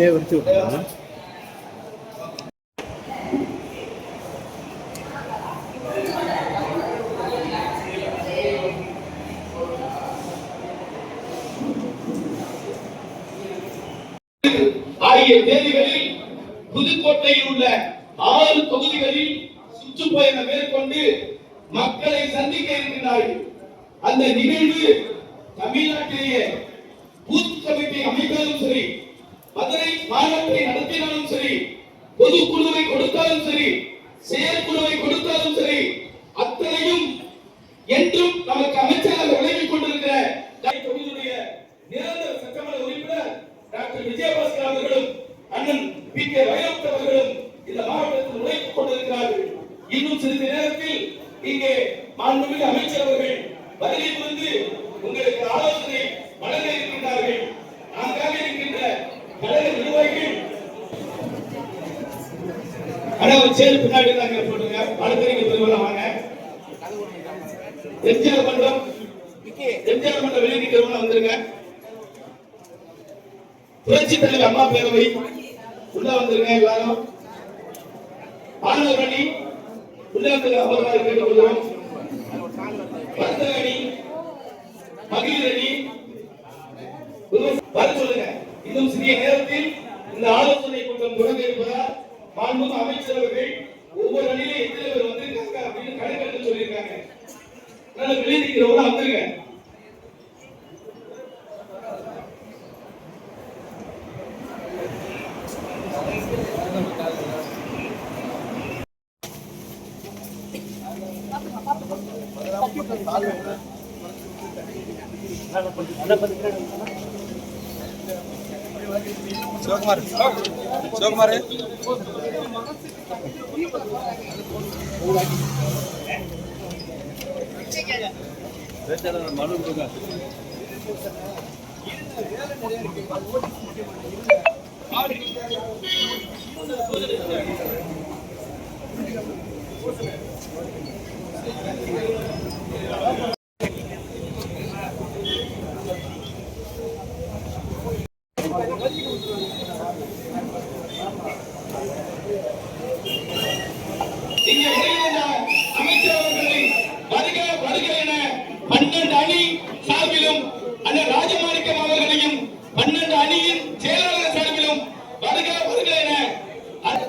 அப்படியே விரிச்சு விட்டுருங்க. ஆகிய தேதிகளில் புதுக்கோட்டையில் உள்ள ஆறு தொகுதிகளில் சுற்றுப்பயணம் மேற்கொண்டு மக்களை சந்திக்க இருக்கிறார்கள் அந்த நிகழ்வு தமிழ்நாட்டிலேயே பூத் கமிட்டி அமைப்பதும் சரி மதுரை மாநாட்டை நடத்தினாலும் சரி பொதுக்குழுவை கொடுத்தாலும் சரி செயற்குழுவை கொடுத்தாலும் சரி அத்தனையும் என்றும் நமக்கு அமைச்சராக விளங்கிக் கொண்டிருக்கிற தொகுதியுடைய நிரந்தர சட்டமன்ற உறுப்பினர் டாக்டர் விஜயபாஸ்கர் அவர்களும் அண்ணன் பி கே வைரமுத்து அவர்களும் இந்த மாவட்டத்தில் உழைத்துக் கொண்டிருக்கிறார்கள். இன்னும் சிறிது நேரத்தில் இங்கே மாண்புமிகு அமைச்சர் அவர்கள் வருகை புரிந்து உங்களுக்கு ஆலோசனை வழங்க இருக்கின்றார்கள். சேர் பின்னாடி தாங்க போட்டுங்க. வழக்கறிஞர் பெருமெல்லாம் வாங்க. எம்ஜிஆர் மன்றம். எம்ஜிஆர் மன்றம் வெளியிட்டு வந்துருங்க. புரட்சி தலைவர் அம்மா பேரவை. உள்ள வந்துருங்க எல்லாரும். அணி. உள்ள வந்து அமர்வாறு கேட்டுக்கொள்கிறோம் வர்த்தக அணி. மகளிர் அணி. வர சொல்லுங்க. இன்னும் சிறிய நேரத்தில் இந்த ஆலோசனை கூட்டம் தொடங்க இருப்பதால் மாண்புமிகு அமைச்சரவர்கள் ஒவ்வொரு அணியிலும் எத்தனை பேர் வந்திருக்காங்க அப்படின்னு கணக்கெடுத்து சொல்லியிருக்காங்க. அதனால வெளியே நிற்கிறவங்க வந்துருங்க சிவகுமார். சிவகுமார். மனு கொடுங்க இங்கே வருகின்ற அமைச்சர் அவர்களை வருக வருக என பன்னெண்டு அணி சார்பிலும் அண்ணன் ராஜமாணிக்கம் அவர்களையும் பன்னெண்டு அணியின் செயலாளர் சார்பிலும் வருக வருக என அ-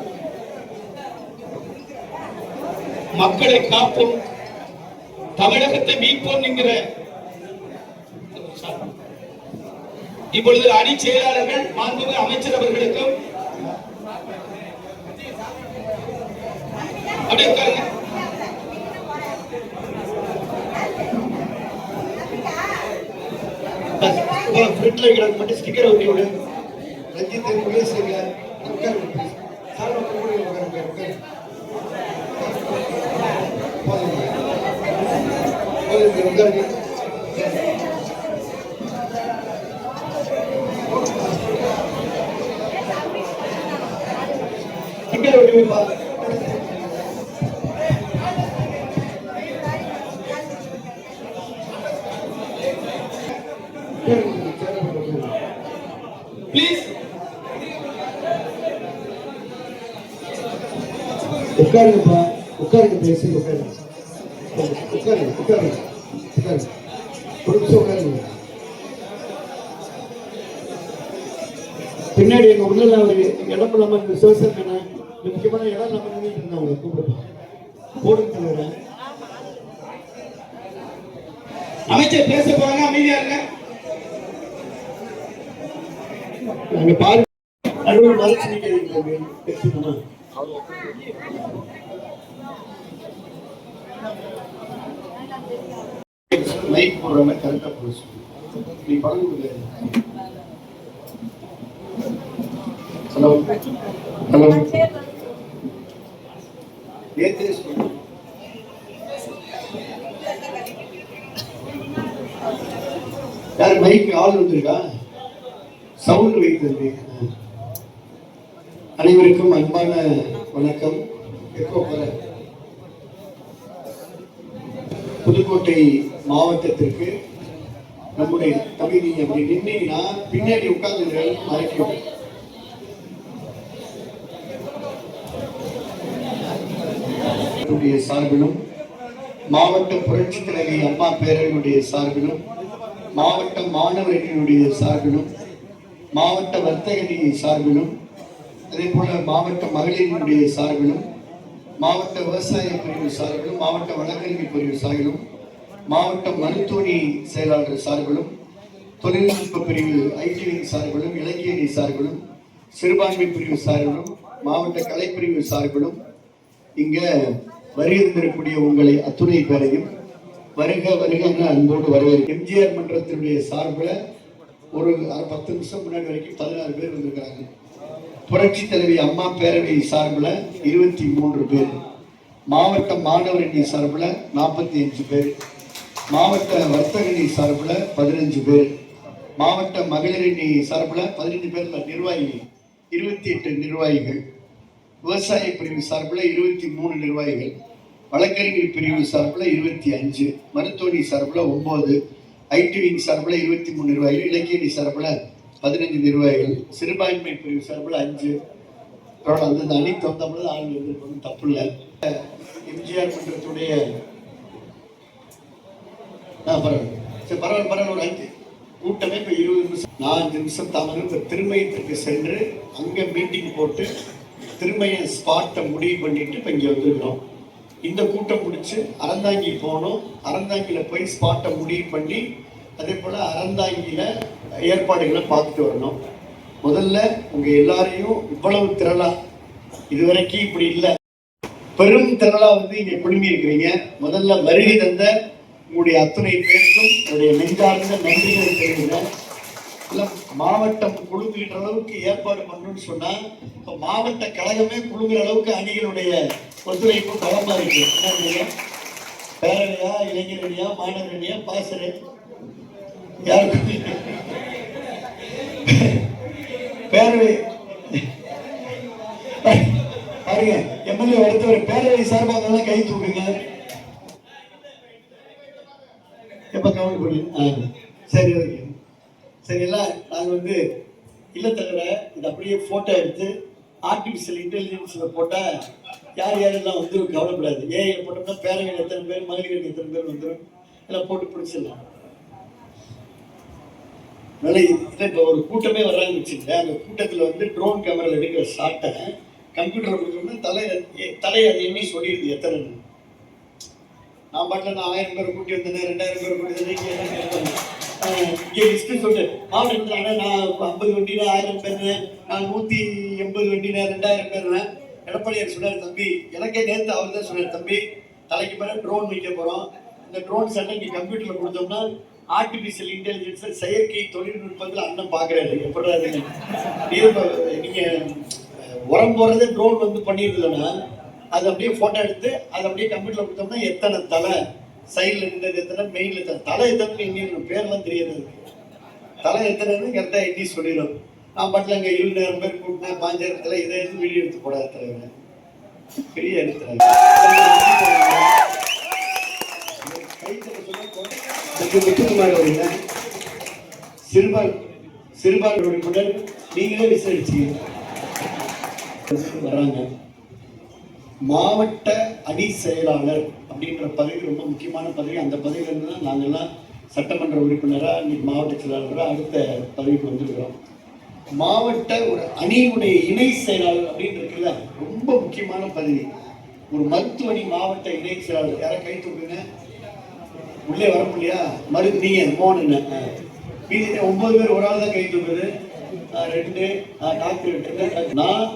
மக்களை காப்போம். தமிழகத்தை மீட்போம் என்கிற இப்பொழுது அணி செயலாளர்கள் மாண்புமிகு அமைச்சர் அவர்களுக்கும் அப்படியே உட்காருங்க. மட்டும் ஸ்டிக்கர் ஒட்டி விடு ரஞ்சித் முகேஷ் உட்காருங்கப்பா உட்காருங்க பேசி உட்காருங்க. உட்காருங்க உட்காருங்க. உட்காருங்க ஒரு பின்னாடி எங்க உள்ள ஒரு இடம் இல்லாம இந்த சிவசேனை முக்கியமான இடம் இல்லாம நின்றுட்டு இருந்தவங்க கூப்பிடுப்பா போடுங்க அமைச்சர் பேச போறாங்க. அமைதியா இருங்க. நாங்க பாரு. அறுபது மறைச்சு நிக்கிறீங்க. you. லைட் போடுற மாதிரி கரெக்டாக போட நீ படம் கொடுக்காது ஹலோ. ஹலோ. நேற்று யார் மைக் ஆள் வந்திருக்கா? சவுண்ட் வைத்திருந்தீங்க அனைவருக்கும் அன்பான வணக்கம். எப்போ போகிறேன் புதுக்கோட்டை மாவட்டத்திற்கு நம்முடைய தமிழ் நீங்க அப்படி நின்னீங்கன்னா பின்னாடி உட்கார்ந்து மறைக்கும் சார்பிலும் மாவட்ட புரட்சி தலைவி அம்மா பேரவையினுடைய சார்பிலும் மாவட்ட மாணவர்களுடைய சார்பிலும் மாவட்ட வர்த்தகனின் சார்பிலும் அதே போல மாவட்ட மகளிரினுடைய சார்பிலும் மாவட்ட விவசாய பிரிவு சார்பிலும் மாவட்ட வழக்கறிஞர் பிரிவு சார்பிலும் மாவட்ட மருத்துவணி செயலாளர் சார்பிலும் தொழில்நுட்ப பிரிவு ஐடிவி சார்பிலும் இலக்கியணி சார்பிலும் சிறுபான்மை பிரிவு சார்பிலும் மாவட்ட கலைப்பிரிவு சார்பிலும் இங்க வருகின்றக்கூடிய உங்களை அத்துணை பேரையும் வருக வருக என அன்போடு வரவேற்க எம்ஜிஆர் மன்றத்தினுடைய சார்பில் ஒரு பத்து நிமிஷம் முன்னாடி வரைக்கும் பதினாறு பேர் வந்திருக்கிறாங்க புரட்சி தலைவி அம்மா பேரவை சார்பில் இருபத்தி மூன்று பேர் மாவட்ட மாணவர் அணி சார்பில் நாற்பத்தி அஞ்சு பேர் மாவட்ட வர்த்தக அணி சார்பில் பதினஞ்சு பேர் மாவட்ட மகளிர் அணி சார்பில் பதினஞ்சு பேரில் நிர்வாகி இருபத்தி எட்டு நிர்வாகிகள் விவசாய பிரிவு சார்பில் இருபத்தி மூணு நிர்வாகிகள் வழக்கறிஞர் பிரிவு சார்பில் இருபத்தி அஞ்சு மருத்துவணி சார்பில் ஒம்பது ஐடிவிங் சார்பில் இருபத்தி மூணு நிர்வாகிகள் இலக்கியணி சார்பில் பதினஞ்சு நிர்வாகிகள் சிறுபான்மை பிரிவு சார்பில் அஞ்சு தொடர்ந்து அந்தந்த அணி தகுந்தபோது ஆளுங்க வந்து தப்பு இல்லை. எம்ஜிஆர் மன்றத்துடைய ஆ பரவாயில்ல. சரி பரவாயில்ல பரவாயில்ல ஒரு அஞ்சு கூட்டமே இப்போ இருபது நிமிஷம். நாலஞ்சு நிமிஷம் தாமதம். இப்போ திருமயத்துக்கு சென்று அங்கே மீட்டிங் போட்டு திருமய ஸ்பாட்டை முடிவு பண்ணிட்டு இப்போ இங்கே வந்துருக்கிறோம். இந்த கூட்டம் முடிச்சு அறந்தாங்கி போனோம். அறந்தாங்கியில் போய் ஸ்பாட்டை முடிவு பண்ணி அதே போல் அறந்தாங்கியில் ஏற்பாடுகளை பார்த்துட்டு வரணும். முதல்ல உங்கள் எல்லாரையும் இவ்வளவு திரளா இதுவரைக்கும் இப்படி இல்லை. பெரும் திரளா வந்து இங்கே குழுமி இருக்கிறீங்க. முதல்ல வருகை தந்த உங்களுடைய அத்துணை பேருக்கும் உங்களுடைய நெஞ்சார்ந்த நன்றிகளை தெரிவிக்கிறேன். இல்லை மாவட்டம் குழுங்குகின்ற அளவுக்கு ஏற்பாடு பண்ணணும்னு சொன்னால் இப்போ மாவட்ட கழகமே குழுங்குற அளவுக்கு அணிகளுடைய ஒத்துழைப்பு பலமாக இருக்குது பேரணியா இளைஞரணியா மாணவரணியா பாசரு பேரவை. பாருங்க எம்எல்ஏ ஒருத்தவர் பேரவை சார்பாக கை தூக்குங்க. எப்ப கவுண்ட் ஆ, சரி ஓகே. சரிங்களா நாங்கள் வந்து இல்லை தவிர இது அப்படியே ஃபோட்டோ எடுத்து ஆர்டிஃபிஷியல் இன்டெலிஜென்ஸில் போட்டால் யார் யாரெல்லாம் வந்துடும் கவலைப்படாது. ஏஐ போட்டோம்னா பேரவையில் எத்தனை பேர் மகளிர்கள் எத்தனை பேர் வந்துடும் எல்லாம் போட்டு பிடிச்சிடலாம். நல்ல இல்லை இப்போ ஒரு கூட்டமே வர்றாங்கன்னு வச்சுக்கல அந்த கூட்டத்தில் வந்து ட்ரோன் கேமராவில் எடுக்கிற ஷாட்டை கம்ப்யூட்டரில் கொடுத்தோம்னா தலை தலை அது எண்ணி சொல்லிடுது எத்தனை நான் பாட்டில் நான் ஆயிரம் பேர் கூட்டி வந்தேன் ரெண்டாயிரம் பேர் கூட்டி வந்தேன் இங்கே லிஸ்ட்டு சொல்லிட்டு மாவட்டத்தில் ஆனால் நான் ஐம்பது வண்டியில் ஆயிரம் பேர் நான் நூற்றி எண்பது வண்டியில் ரெண்டாயிரம் பேர் எடப்பாடியார் சொன்னார் தம்பி எனக்கே நேற்று அவர் தான் சொன்னார் தம்பி தலைக்கு மேலே ட்ரோன் வைக்க போகிறோம் இந்த ட்ரோன் சட்டை இங்கே கம்ப்யூட்டரில் கொடுத்தோம்னா ஆர்டிபிஷியல் இன்டெலிஜென்ஸ் செயற்கை தொழில்நுட்பத்தில் அண்ணன் பார்க்குறாரு எப்படி அது நீங்கள் உரம் போடுறது ட்ரோன் வந்து பண்ணிடுதுன்னா அது அப்படியே ஃபோட்டோ எடுத்து அதை அப்படியே கம்ப்யூட்டரில் கொடுத்தோம்னா எத்தனை தலை? சைடில் இருந்தது எத்தனை? மெயினில் எத்தனை? தலை எத்தனை இன்னும் பேர்லாம் தெரியாது. தலை எத்தனைன்னு கரெக்டாக எண்ணி சொல்லிடும். நான் பாட்டில் அங்கே இருபதாயிரம் பேர் கூட்டினா பாஞ்சாயிரம் தலை இதை எடுத்து வீடியோ எடுத்து போடாத தலைவர். பெரிய எடுத்துறாங்க. முத்துக்குமார் அவருங்க சிறுபான் சிறுபான் உறுப்பினர் நீங்களே விசாரிச்சீங்க வராங்க. மாவட்ட அணி செயலாளர் அப்படின்ற பதவி ரொம்ப முக்கியமான பதவி. அந்த பதவியில இருந்து தான் நாங்கெல்லாம் சட்டமன்ற உறுப்பினராக இன்னைக்கு மாவட்ட செயலாளராக அடுத்த பதவிக்கு வந்திருக்கிறோம். மாவட்ட ஒரு அணியினுடைய இணை செயலாளர் அப்படின்றது ரொம்ப முக்கியமான பதவி. ஒரு மருத்துவ அணி மாவட்ட இணை செயலாளர். யாரை கை தூக்குங்க? உள்ளே வர முடியா? மறு நீங்க மோகன் மீதி ஒன்பது பேர் ஒரு ஆள் தான் கை தூக்குது ரெண்டு டாக்டர் விட்டுருக்கேன் நான்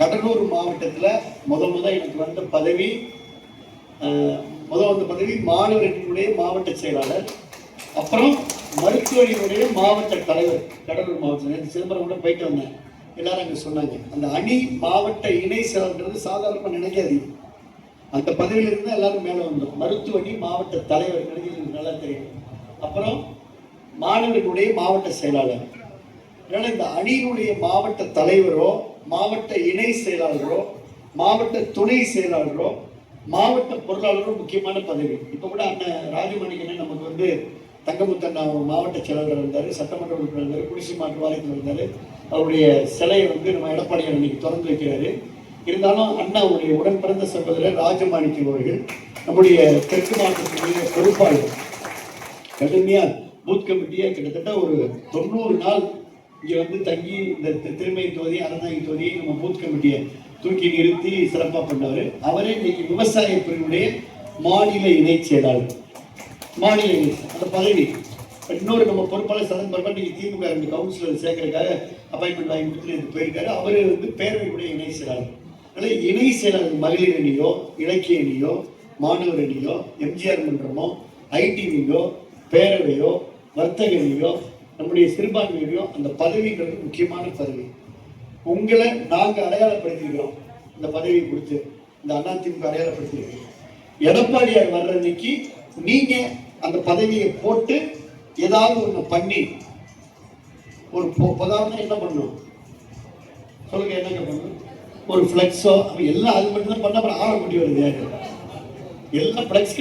கடலூர் மாவட்டத்தில் முதல் முதல் எனக்கு வந்த பதவி முதல் முத வந்த பதவி மாணவர்களுடைய மாவட்ட செயலாளர் அப்புறம் மருத்துவர்களுடைய மாவட்ட தலைவர் கடலூர் மாவட்டத்தில். சிதம்பரம் கூட போயிட்டு வந்தேன். எல்லாரும் அங்கே சொன்னாங்க. அந்த அணி மாவட்ட இணை செயலாளர்ன்றது சாதாரணமாக நினைக்காதீங்க. அந்த பதவியில் இருந்து எல்லாரும் மேலே வந்தோம் மருத்துவ மாவட்ட தலைவர் எனக்கு நல்லா தெரியும். அப்புறம் மாணவர்களுடைய மாவட்ட செயலாளர். அதனால் இந்த அணியினுடைய மாவட்ட தலைவரோ மாவட்ட இணை செயலாளரோ மாவட்ட துணை செயலாளரோ மாவட்ட பொருளாளரோ முக்கியமான பதவி. இப்போ கூட அண்ணன் ராஜமணிகனே நமக்கு வந்து தங்கமுத்தண்ணா மாவட்ட செயலாளர் இருந்தார் சட்டமன்ற உறுப்பினர் இருந்தார் குடிசை மாற்று வாரியத்தில் இருந்தார். அவருடைய சிலையை வந்து நம்ம எடப்பாடியார் அன்னைக்கு திறந்து வைக்கிறாரு. இருந்தாலும் அண்ணா உடைய உடன் பிறந்த சகோதரர் ராஜமாணிக்கம் அவர்கள் நம்முடைய தெற்கு மாவட்டத்தினுடைய பொறுப்பாளர். கடுமையா பூத் கமிட்டியை கிட்டத்தட்ட ஒரு தொண்ணூறு நாள் இங்கே வந்து தங்கி இந்த தி- திருமை தொகுதி அறந்தாங்கி தொகுதியை நம்ம பூத் கமிட்டியை தூக்கி நிறுத்தி சிறப்பாக பண்ணவர் அவரே இன்னைக்கு விவசாய பிரிவுடைய மாநில இணைச் செயலாளர். மாநில இணை அந்த பதவி. இன்னொரு நம்ம பொறுப்பாளர் சதன் பர்மன் இன்னைக்கு திமுக ரெண்டு கவுன்சிலர் சேர்க்கறதுக்காக அப்பாயின்மெண்ட் வாங்கி கொடுத்துட்டு போயிருக்காரு. அவரே வந்து பேரவைக்குடைய இணை செயலாளர். அதனால் இணை செயலாளர் மகளிர் அணியோ இலக்கிய அணியோ மாணவர் அணியோ எம்ஜிஆர் மன்றமோ ஐடிவியோ பேரவையோ வர்த்தக அணியோ நம்முடைய சிறுபான்மையோ அந்த பதவிங்கிறது முக்கியமான பதவி. உங்களை நாங்கள் அடையாளப்படுத்திக்கிறோம். இந்த பதவி கொடுத்து இந்த அதிமுக அடையாளப்படுத்திருக்கோம் எடப்பாடியார் வர்ற அன்னைக்கு நீங்க அந்த பதவியை போட்டு ஏதாவது ஒண்ணு பண்ணி ஒரு பொ- உதாரணம் என்ன பண்ணணும் சொல்லுங்க என்னங்க பண்ணணும்? ஒரு ஃப்ளெக்ஸோ எல்லாம் அது மட்டும் தான் பண்ண அப்புறம் ஆளை கூட்டி வருது யாரு? எல்லாம் ஃப்ளெக்ஸ்